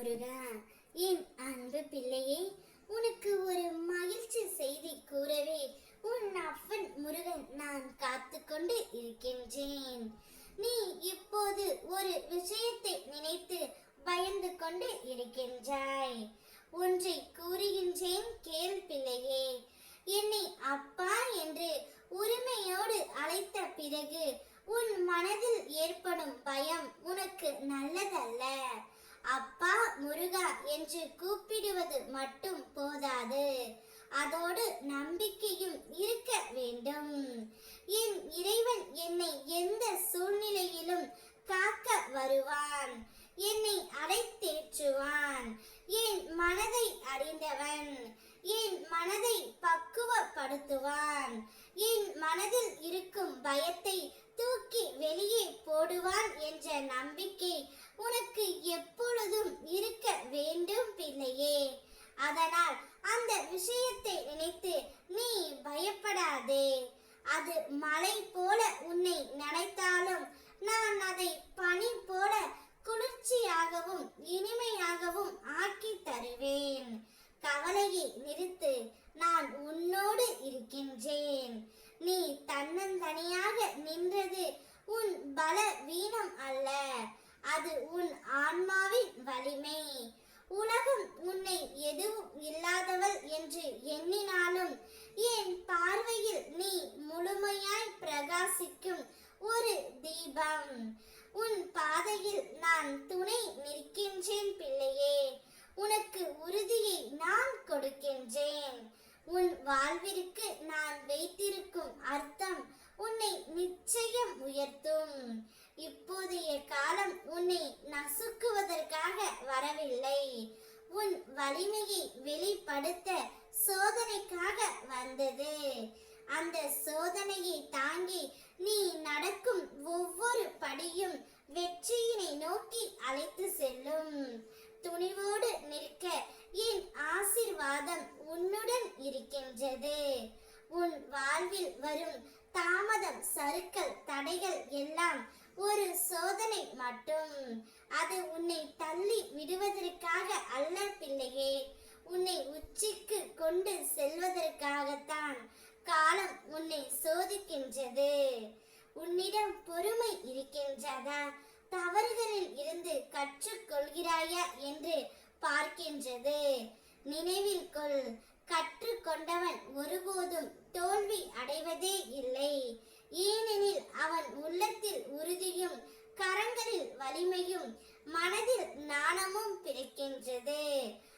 முருகா என் அன்பு பிள்ளையே உனக்கு ஒரு மகிழ்ச்சி செய்தி கூறவே உன் அப்பன் முருகன் நான் காத்துக்கொண்டு இருக்கின்றேன். நீ இப்போது ஒரு விஷயத்தை நினைத்து பயந்து கொண்டு இருக்கின்றாய். ஒன்றை கூறுகின்றேன் கேள் பிள்ளையே என்னை அப்பா என்று உரிமையோடு அழைத்த பிறகு உன் மனதில் ஏற்படும் பயம் உனக்கு நல்லதல்ல அப்பா முருகா என்று கூப்பிடுவது மட்டும் போதாது. அதோடு நம்பிக்கையும் இருக்க வேண்டும். என் இறைவன் என்னை எந்த சூழ்நிலையிலும் காக்க வருவான். என்னை அடைத்தேற்றுவான் என் மனதை அறிந்தவன். என் மனதை பக்குவப்படுத்துவான். என் மனதில் இருக்கும் பயத்தை தூக்கி வெளியே போடுவான் என்ற நம்பிக்கை உனக்கு எப்பொழுதும் இருக்க வேண்டும் பிள்ளையே அதனால் அந்த விஷயத்தை நினைத்து நீ பயப்படாதே அது மலை போல உன்னை நினைத்தாலும் நான் அதை பனி போல குளிர்ச்சியாகவும் இனிமையாகவும் ஆக்கி தருவேன். கவலையை நிறுத்து நான் உன்னோடு இருக்கின்றேன். நீ தன்னந்தனியாக நின்றது உன் பல வீணம் அல்ல. அது உன் ஆன்மாவின் வலிமை. உலகம் உன்னை எதுவும் இல்லை என்று எண்ணினாலும் என் பார்வையில் நீ முழுமையாய் பிரகாசிக்கும் ஒரு தீபம் உன் பாதையில் நான் துணை நிற்கின்றேன் பிள்ளையே. உனக்கு உறுதியை நான் கொடுக்கின்றேன். உன் வாழ்விற்கு நான் வைத்திருக்கும் அர்த்தம் உன்னை நிச்சயம் உயர்த்தும். இப்போதைய காலம் உன்னை நசுக்குவதற்காக வரவில்லை. உன் வலிமையை வெளிப்படுத்த சோதனைக்காக வந்தது. அந்த சோதனையை தாங்கி நீ நடக்கும் ஒவ்வொரு படியும் வெற்றியினை நோக்கி அழைத்து செல்லும். துணிவோடு நிற்க என் ஆசிர்வாதம் உன்னுடன் இருக்கின்றது. உன் வாழ்வில் வரும் தாமதம் சறுக்கல் தடைகள் எல்லாம் ஒரு சோதனை மட்டும். அது உன்னை தள்ளி விடுவதற்காக அல்ல பிள்ளையே. உன்னை உச்சிக்கு கொண்டு செல்வதற்கு காலம் உன்னை சோதிக்கின்றது உன்னிடம் பொறுமை இருக்கின்றதா? தவறுகளில் இருந்து கற்றுக்கொள்கிறாயா என்று பார்க்கின்றது. நினைவில் கொள் கற்றுக்கொண்டவன் ஒருபோதும் தோல்வி அடைவதே இல்லை. ஏனெனில் அவன் உள்ளத்தில் உறுதியும் கரங்களில் வலிமையும் மனதில் நாணமும் பிறக்கின்றது.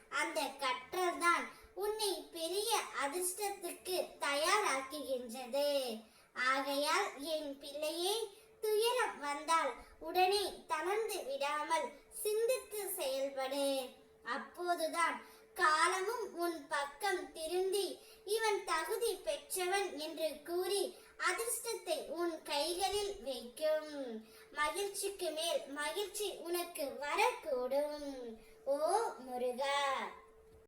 அந்த கற்றல்தான் உன்னை பெரிய அதிர்ஷ்டத்துக்கு தயாராக்குகின்றது. ஆகையால் என் பிள்ளையே துயரம் வந்தால் உடனே தளர்ந்து விடாமல் சிந்தித்து செயல்படு. அப்போதுதான் காலமும் உன் பக்கம் திருந்தி இவன் தகுதி பெற்றவன் என்று கூறி அதிர்ஷ்டத்தை உன் கைகளில் வைக்கும். மகிழ்ச்சிக்கு மேல் மகிழ்ச்சி உனக்கு வரக்கூடும். ஓ முருகா!